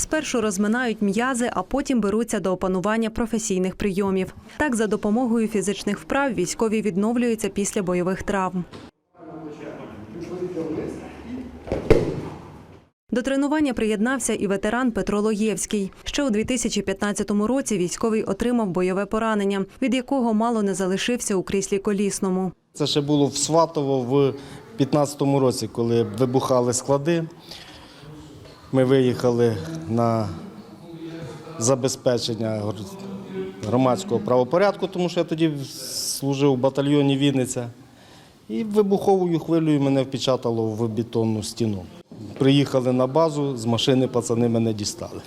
Спершу розминають м'язи, а потім беруться до опанування професійних прийомів. Так, за допомогою фізичних вправ військові відновлюються після бойових травм. До тренування приєднався і ветеран Петро Лоєвський. Ще у 2015 році військовий отримав бойове поранення, від якого мало не залишився у кріслі колісному. Це ще було в Сватово в 15-му році, коли вибухали склади. Ми виїхали на забезпечення громадського правопорядку, тому що я тоді служив у батальйоні Вінниця. І вибуховою хвилею мене впечатало в бетонну стіну. Приїхали на базу, з машини пацани мене дістали.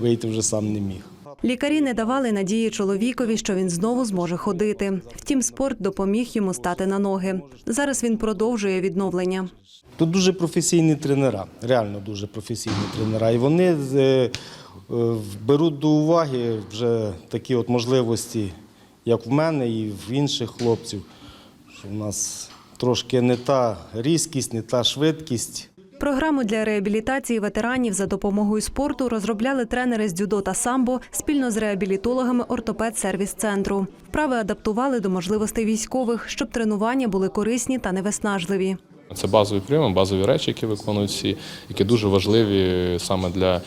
Вийти вже сам не міг. Лікарі не давали надії чоловікові, що він знову зможе ходити. Втім, спорт допоміг йому стати на ноги. Зараз він продовжує відновлення. Тут дуже професійні тренера, реально дуже професійні тренера. І вони е, е, беруть до уваги вже такі от можливості, як в мене і в інших хлопців, що в нас трошки не та різкість, не та швидкість. Програму для реабілітації ветеранів за допомогою спорту розробляли тренери з дзюдо та самбо спільно з реабілітологами ортопед сервіс центру. Вправи адаптували до можливостей військових, щоб тренування були корисні та невиснажливі. Це базові прийоми, базові речі, які виконують всі, які дуже важливі саме для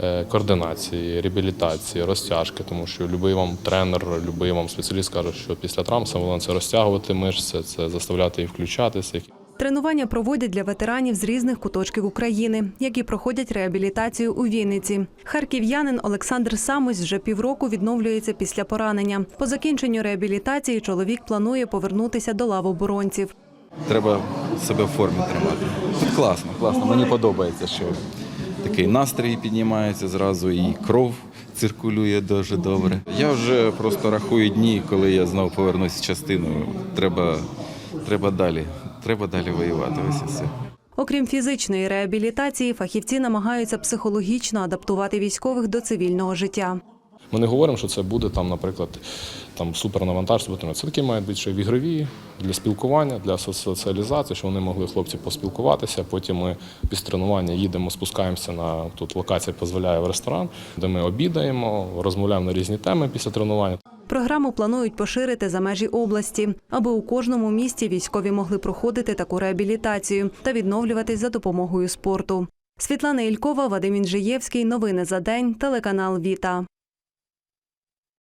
е, координації, реабілітації, розтяжки, тому що будь-який вам тренер, будь-який вам спеціаліст каже, що після травм саме це розтягувати мишці, це заставляти їх включатися. Тренування проводять для ветеранів з різних куточків України, які проходять реабілітацію у Вінниці. Харків'янин Олександр Самось вже півроку відновлюється після поранення. По закінченню реабілітації чоловік планує повернутися до лав оборонців. Треба себе в формі тримати. Тут класно, класно. Мені подобається, що такий настрій піднімається зразу, і кров циркулює дуже добре. Я вже просто рахую дні, коли я знову повернусь в частину. Треба, треба далі. Треба далі воювати. Ось все. Окрім фізичної реабілітації, фахівці намагаються психологічно адаптувати військових до цивільного життя. Ми не говоримо, що це буде там, наприклад, там супернавантаження. Це такі мають бути ще ігрові для спілкування, для соціалізації, щоб вони могли хлопці поспілкуватися. Потім ми після тренування їдемо, спускаємося на тут локація дозволяє в ресторан, де ми обідаємо, розмовляємо на різні теми після тренування. Програму планують поширити за межі області, аби у кожному місті військові могли проходити таку реабілітацію та відновлюватись за допомогою спорту. Світлана Ількова, Вадим Інжиєвський. Новини за день. Телеканал Віта.